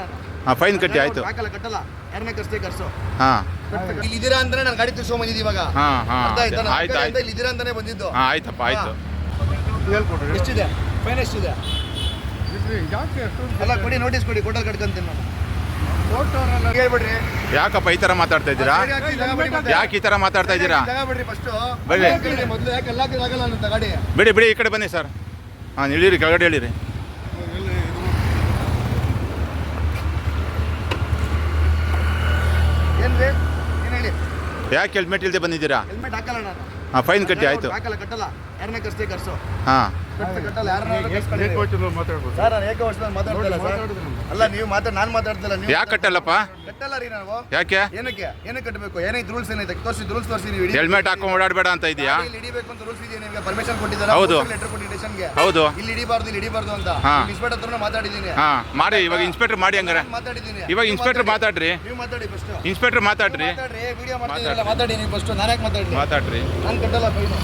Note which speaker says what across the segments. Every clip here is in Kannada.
Speaker 1: ನಾನು
Speaker 2: ಹಾಂ ಫೈನ್ ಕಟ್ಟಿ ಆಯಿತು.
Speaker 1: ಹಾಕಲ್ಲ ಕಟ್ಟಲ್ಲ ಯಾರನ್ನ ಕರ್ಸ್ತೇ ಕರ್ಸು
Speaker 2: ಹಾಂ.
Speaker 1: ಇಲ್ಲಿ ಇದ್ದೀರಾ ಅಂತಾನೆ ನಾನು ಗಾಡಿ ತಿರ್ಸ್ಕೊಂಡ್ ಬಂದಿದ್ದು ಇವಾಗ.
Speaker 2: ಹಾಂ ಹಾಂ
Speaker 1: ಅರ್ಥ ಆಯ್ತಾ? ನನ್ನ
Speaker 2: ಆಯ್ತು. ಆಯ್ತು
Speaker 1: ಇಲ್ಲಿ ಇದ್ದೀರಾ ಅಂತಾನೆ ಬಂದಿದ್ದು.
Speaker 2: ಹಾಂ ಆಯ್ತಪ್ಪ ಆಯ್ತು.
Speaker 1: ಎಷ್ಟಿದೆ? ಫೈನ್ ಎಷ್ಟಿದೆ?
Speaker 3: ಯಾಕೆ
Speaker 1: ಅಲ್ಲ ಕೊಡಿ ನೋಟಿಸ್ ಕೊಡಿ ಕೋಟಲ್ ಕಟ್ಕೊಂತೀನಿ ನಾನು.
Speaker 3: ಫೋಟೋರೆಲ್ಲ
Speaker 1: ಹೇಳ್ಬಿಡ್ರಿ.
Speaker 2: ಯಾಕಪ್ಪ ಈ ಥರ ಮಾತಾಡ್ತಾ ಇದ್ದೀರಾ. ಯಾಕೆ ಈ ಥರ ಮಾತಾಡ್ತಾ ಇದ್ದೀರಾ?
Speaker 1: ಜಾಗ ಬಿಡ್ರಿ ಫಸ್ಟ್
Speaker 2: ಬರ್ರಿ.
Speaker 1: ಮೊದಲು? ಯಾಕೆ ಎಲ್ಲ ಆಗಲ್ಲ ನನ್ನ ಗಾಡಿ?
Speaker 2: ಬಿಡಿ ಬಿಡಿ ಈ ಕಡೆ ಬನ್ನಿ ಸರ್. ಹಾಂ ಇಳೀರಿ ಕೆಳಗಡೆ ಇಳೀರಿ
Speaker 1: ಏನ್ರಿ ಏನ್ ಹೇಳಿ?
Speaker 2: ಯಾಕೆ ಹೆಲ್ಮೆಟ್ ಇಲ್ಲದೆ ಬಂದಿದ್ದೀರಾ?
Speaker 1: ಹೆಲ್ಮೆಟ್ ಹಾಕಲ್ಲ ನಾನು.
Speaker 2: ಹಾಂ ಫೈನ್ ಕಟ್ಟಿ ಆಯಿತು.
Speaker 1: ಹಾಕಲ್ಲ ಕಟ್ಟಲ್ಲ. ಎರಡನೇ ಕರ್ಸ್ತೇ ಕರ್ಸು
Speaker 2: ಹಾಂ.
Speaker 1: ಸರ್ ನಾನು ಮಾತಾಡ್ತಿಲ್ಲ ಸರ್. ಅಲ್ಲ ನೀವು ಮಾತಾಡ್ ನಾನು ಮಾತಾಡ್ತಿಲ್ಲ ನೀವು
Speaker 2: ಯಾಕೆ ಕಟ್ಟಲ್ಲಪ್ಪ?
Speaker 1: ಕಟ್ಟಲ್ಲ ರೀ ನಾವು.
Speaker 2: ಯಾಕೆ?
Speaker 1: ಏನಕ್ಕೆ? ಏನಕ್ಕೆ ಕಟ್ಟಬೇಕು? ಏನೈತೆ ರೂಲ್ಸ್ ಏನೈತೆ ತೋರಿಸಿ ರೂಲ್ಸ್ ತೋರಿಸಿ ನೀವು
Speaker 2: ಹೆಲ್ಮೆಟ್ ಹಾಕೊಂಡು ಓಡಾಡಬೇಡ ಅಂತ ಇದೆಯಾ?
Speaker 1: ಇಲ್ಲಿ ಹಿಡಿಬೇಕು ಅಂತ ರೂಲ್ಸ್ ಇದೆಯಾ ನಿಮಗೆ? ಪರ್ಮಿಷನ್ ಕೊಟ್ಟಿದ್ದಾರೆ.
Speaker 2: ಹೌದು.
Speaker 1: ಲೆಟರ್ ಕೊಟ್ಟು ಸ್ಟೇಷನ್ಗೆ.
Speaker 2: ಹೌದು.
Speaker 1: ಇಲ್ಲಿ ಹಿಡಿಬಾರ್ದು ಇಲ್ಲಿ ಹಿಡಿಬಾರ್ದು ಅಂತ.
Speaker 2: ಹಾ.
Speaker 1: ಇನ್ಸ್ಪೆಕ್ಟರ್ ಹತ್ರನೂ ಮಾತಾಡಿದ್ದೀನಿ.
Speaker 2: ಹಾಂ ಮಾಡಿ ಇವಾಗ ಇನ್ಸ್ಪೆಕ್ಟರ್ ಮಾಡಿ ಹಂಗಾರೆ.
Speaker 1: ಮಾತಾಡಿದ್ದೀನಿ.
Speaker 2: ಇವಾಗ ಇನ್ಸ್ಪೆಕ್ಟರ್
Speaker 1: ಮಾತಾಡಿ.
Speaker 2: ಮಾತಾಡ್ರಿ.
Speaker 1: ನೀವು ಮಾತಾಡಿ ಫಸ್ಟ್
Speaker 2: ಇನ್ಸ್ಪೆಕ್ಟರ್ ಮಾತಾಡ್ರಿ.
Speaker 1: ಮಾತಾಡ್ರಿ. ವಿಡಿಯೋ ಮಾಡ್ತಿದ್ದೀರಲ್ಲ ಮಾತಾಡಿ ನೀವು ಫಸ್ಟ್ ನಾನು ಯಾಕೆ ಮಾತಾಡ್ಲಿ?
Speaker 2: ಮಾತಾಡ್ರಿ.
Speaker 1: ನಾನು ಕಟ್ಟಲ್ಲ ಫೈನು.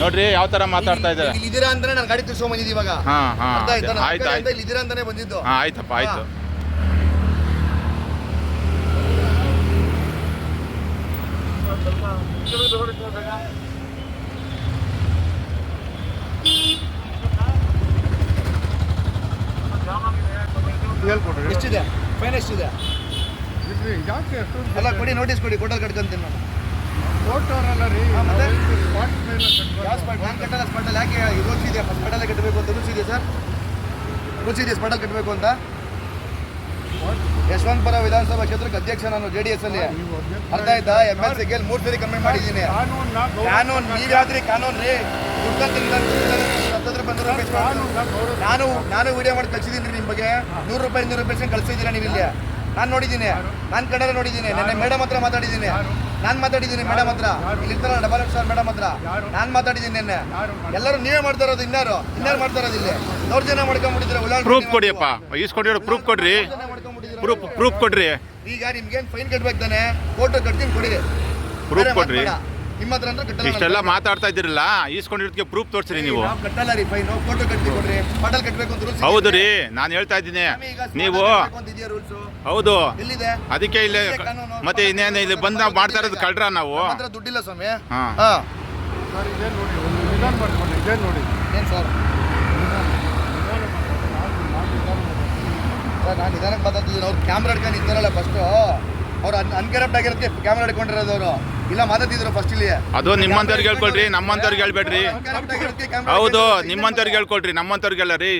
Speaker 2: ನೋಡ್ರಿ ಯಾವ ತರ ಮಾತಾಡ್ತಾ ಇದ್ದಾರೆ
Speaker 1: ಇಲ್ಲಿ ಇದ್ದೀರಾ ಅಂದ್ರೆ ನಾನು ಗಾಡಿ ತಿರ್ಸ್ಕೊಂಡ್ ಬಂದಿದ್ದು ಇವಾಗ
Speaker 2: ಹಾ ಹಾ
Speaker 1: ಅರ್ಥ ಆಯ್ತಾ
Speaker 2: ಆಯ್ತು ಆಯ್ತು
Speaker 1: ಇಲ್ಲಿ ಇದ್ದೀರಾ ಅಂತಾನೆ ಬಂದಿದ್ದು
Speaker 2: ಹಾ ಆಯ್ತಪ್ಪ ಆಯ್ತು
Speaker 3: ಹೇಳ್ಕೊಡ್ರಿ
Speaker 1: ಎಷ್ಟಿದೆ ಫೈನ್ ಎಷ್ಟಿದೆ
Speaker 3: ಯಾಕೆ
Speaker 1: ಅಲ್ಲ ಕೊಡಿ ನೋಟಿಸ್ ಕೊಡಿ ಕೊಟ್ಟಲ್ಲಿ ಕಟ್ಕೊಂತೀನಿ ನಾನು ಕಟ್ಟಲ್ಲ ಸ್ಪಾಟಲ್ಲಿ ಯಾಕೆ ರೂಲ್ಸ್ ಇದೆ ಸ್ಪಾಟಲ್ಲೇ ಕಟ್ಟಬೇಕು ಅಂತ ರೂಲ್ಸ್ ಇದೆ ಸರ್ ರೂಲ್ಸ್ ಇದೆಯಾ ಸ್ಪಾಟಲ್ಲಿ ಕಟ್ಟಬೇಕು ಅಂತ? ಯಶವಂತಪುರ ವಿಧಾನಸಭಾ ಕ್ಷೇತ್ರಕ್ಕೆ ಅಧ್ಯಕ್ಷ ನಾನು ಜೆ ಡಿ ಎಸ್ ಅಲ್ಲಿ. ಅರ್ಥ ಆಯ್ತಾ? ಎಂ ಎಲ್ ಸಿಗೆ ಮೂರು ಸರಿ ಕಮ್ಮಿ ಮಾಡಿದ್ದೀನಿ. ಕಾನೂನು ನೀವು ಯಾವ್ದ್ರಿ? ಕಾನೂನು ರೀ. ನಾನು ನಾನು ವಿಡಿಯೋ ಮಾಡಿ ಕಳಿಸಿದ್ದೀನಿ ರೀ ನಿಮ್ಮ ಬಗ್ಗೆ ನೂರು ರೂಪಾಯಿ ಇನ್ನೂರು ರೂಪಾಯಿ ಕಳಿಸಿದ್ದೀರಾ ಕಳ್ಸಿದ್ದೀರಾ ನೀವು ಇಲ್ಲಿ ನಾನು ನೋಡಿದ್ದೀನಿ. ನಾನು ಕನ್ನಡ ನೋಡಿದ್ದೀನಿ. ನನ್ನ ಮೇಡಮ್ ಹತ್ರ ಮಾತಾಡಿದ್ದೀನಿ. ನಾನು ಮಾತಾಡಿದ್ದೀನಿ ಮೇಡಮ್ ಹತ್ರ. ಇಲ್ಲಿ ಇರ್ತಾರಲ್ಲ ಡಬಲ್ ಸರ್ ಮೇಡಮ್ ಹತ್ರ. ನಾನು ಮಾತಾಡಿದ್ದೀನಿ ನಿನ್ನೆ. ಎಲ್ಲರೂ ನೀವೇ ಮಾಡ್ತಾ ಇರೋದು ಇನ್ನಾರು ಇನ್ನಾರು ಮಾಡ್ತಾ ಇರೋದು ಇಲ್ಲಿ? ಜನ ಮಾಡ್ಕೊಂಡ್ಬಿಟ್ಟಿದ್ರೆ
Speaker 2: ಪ್ರೂಫ್ ಕೊಡಿಯಪ್ಪ. ಪ್ರೂಫ್ ಕೊಡ್ರಿ. ಪ್ರೂಫ್ ಪ್ರೂಫ್ ಕೊಡ್ರಿ.
Speaker 1: ಈಗ ನಿಮ್ಗೇನು ಫೈನ್ ಕಟ್ಬೇಕು ತಾನೆ? ಫೋಟೋ ಕಟ್ತೀನಿ ಕೊಡಿ. ಪ್ರೂಫ್
Speaker 2: ಕೊಡ್ರಿ.
Speaker 1: ನಿಮ್ಮ ಹತ್ರ ಅಂದ್ರೆ ಕಟ್ಟಲ್ಲ
Speaker 2: ಇಷ್ಟೆಲ್ಲ ಮಾತಾಡ್ತಾ ಇದ್ದೀರಲ್ಲ ಈಸ್ಕೊಂಡಿರೋದಕ್ಕೆ ಪ್ರೂಫ್ ತೋರಿಸ್ರಿ ನೀವು.
Speaker 1: ನಾವು ಕಟ್ಟಲ್ಲ ರೀ ಫೈನ್ ಫೋಟೋ ಕಟ್ಟಿ ಕೊಡ್ರಿ ಪಾಟಲ್ ಕಟ್ಟಬೇಕು ಅಂತ ರೂಲ್ಸ್
Speaker 2: ಹೌದು ರೀ ನಾನು ಹೇಳ್ತಾ ಇದ್ದೀನಿ. ನೀವು
Speaker 1: ರೂಲ್ಸ್
Speaker 2: ಹೌದು.
Speaker 1: ಎಲ್ಲಿದೆ?
Speaker 2: ಅದಕ್ಕೆ ಇಲ್ಲ ಮತ್ತೆ ಇನ್ನೇನು ಇಲ್ಲಿ ಬಂದು ನಾವು ಮಾಡ್ತಾ ಇರೋದು ಕಳ್ರ ನಾವು.
Speaker 1: ಹತ್ರ ದುಡ್ಡಿಲ್ಲ ಸ್ವಾಮಿ.
Speaker 2: ಹಾ.
Speaker 1: ಹಾ.
Speaker 3: ಸರ್ ಇದೇನು ನೋಡಿ ಒಂದು ನಿಧಾನ ಮಾಡ್ಕೊಂಡು ಇದೇನು ನೋಡಿ.
Speaker 1: ಏನ್ ಸರ್ ಸರ್ ನಾನು ನಿಧಾನಕ್ಕೆ ಮಾತಾಡ್ತಿದ್ದೀನಿ. ಅವ್ರು ಕ್ಯಾಮ್ರಾ ಹಿಡ್ಕೊಂಡು ನಿಂತಾರಲ್ಲ ಫಸ್ಟ್ ಅವ್ರು ಅನ್ ಅನ್ಕರಪ್ಟ್ ಆಗಿರೋದಕ್ಕೆ ಕ್ಯಾಮ್ರಾ ಹಿಡ್ಕೊಂಡಿರೋದು ಅವರು. ಇಲ್ಲ ಮಾತಾಡ್ತಿದ್ರು ಫಸ್ಟ್ ಇಲ್ಲಿ
Speaker 2: ಅದು ನಿಮ್ಮಂತವ್ರಿಗೆ ಹೇಳ್ಕೊಳ್ರಿ ನಮ್ಮಂತವ್ರಿಗೆ ಹೇಳ್ಬೇಡ್ರಿ. ಹೌದು
Speaker 1: ನಿಮ್ಮಂತವ್ರಿಗೆ
Speaker 2: ಹೇಳ್ಕೊಡ್ರಿ ಹೇಳ್ಕೊಳ್ರಿ ನಮ್ಮಂಥವ್ರಿಗೆಲ್ಲ ರೀ